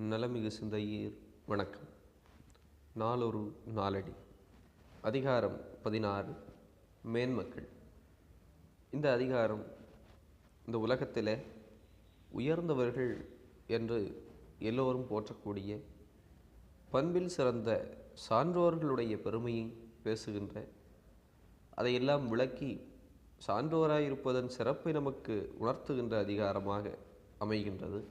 நலமிகு சிந்தையீர் வணக்கம். நாளொரு நாளடி. அதிகாரம் பதினாறு மேன்மக்கள். இந்த அதிகாரம் இந்த உலகத்தில் உயர்ந்தவர்கள் என்று எல்லோரும் போற்றக்கூடிய பண்பில் சிறந்த சான்றோர்களுடைய பெருமையை பேசுகின்ற அதையெல்லாம் விளக்கி சான்றோராயிருப்பதன் சிறப்பை நமக்கு உணர்த்துகின்ற அதிகாரமாக அமைகின்றது.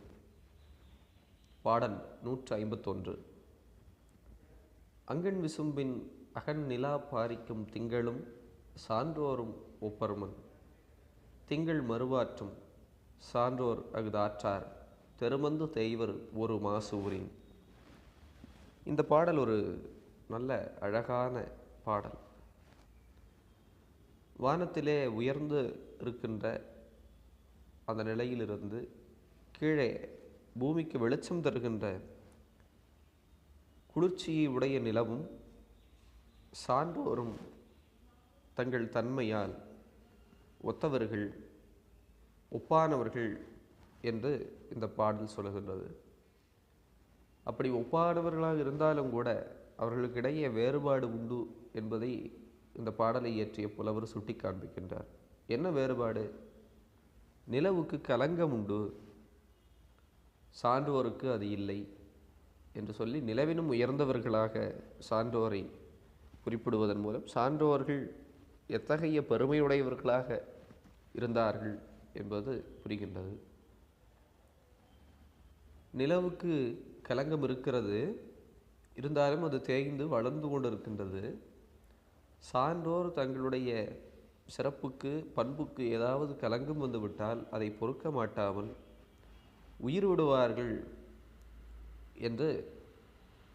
பாடல் நூற்று ஐம்பத்தொன்று அங்கன் விசும்பின் அகன் நிலா பாரிக்கும் திங்களும் சான்றோரும் ஒப்பருமன். திங்கள் மறுவாற்றும் சான்றோர் அகுதாற்றார். தெருமந்து தெய்வர் ஒரு மாசூரின். இந்த பாடல் ஒரு நல்ல அழகான பாடல். வானத்திலே உயர்ந்து இருக்கின்ற அந்த நிலையிலிருந்து கீழே பூமிக்கு வெளிச்சம் தருகின்ற குளிர்ச்சியை உடைய நிலவும் சான்றோரும் தங்கள் தன்மையால் ஒத்தவர்கள் ஒப்பானவர்கள் என்று இந்த பாடல் சொல்லுகின்றது. அப்படி ஒப்பானவர்களாக இருந்தாலும் கூட அவர்களுக்கிடையே வேறுபாடு உண்டு என்பதை இந்த பாடலை இயற்றிய புலவர் சுட்டி காண்பிக்கின்றார் என்ன வேறுபாடு? நிலவுக்கு கலங்கம் உண்டு சான்றோருக்கு அது இல்லை என்று சொல்லி நிலவினும் உயர்ந்தவர்களாக சான்றோரை குறிப்பிடுவதன் மூலம் சான்றோர்கள் எத்தகைய பெருமையுடையவர்களாக இருந்தார்கள் என்பது புரிகின்றது. நிலவுக்கு கலங்கம் இருக்கிறது இருந்தாலும் அது தேய்ந்து வளர்ந்து கொண்டிருக்கின்றது. சான்றோர் தங்களுடைய சிறப்புக்கு பண்புக்கு ஏதாவது கலங்கம் வந்துவிட்டால் அதை பொறுக்க மாட்டாமல் உயிர் விடுவார்கள் என்று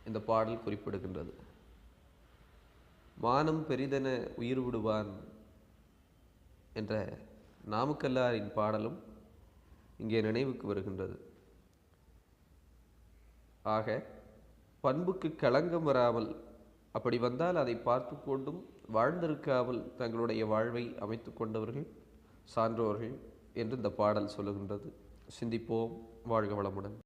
இந்த பாடல் குறிப்பிடுகின்றது. மானம் பெரிதென உயிர் விடுவான் என்ற நாமக்கல்லாரின் பாடலும் இங்கே நினைவுக்கு வருகின்றது. ஆக பண்புக்கு களங்கம் வராமல் அப்படி வந்தால் அதை பார்த்து கொண்டும் வாழ்ந்திருக்காமல் தங்களுடைய வாழ்வை அமைத்து கொண்டவர்கள் சான்றோர்கள் என்று இந்த பாடல் சொல்லுகின்றது. சிந்திப்போம். வாழ்க வளமுடன்.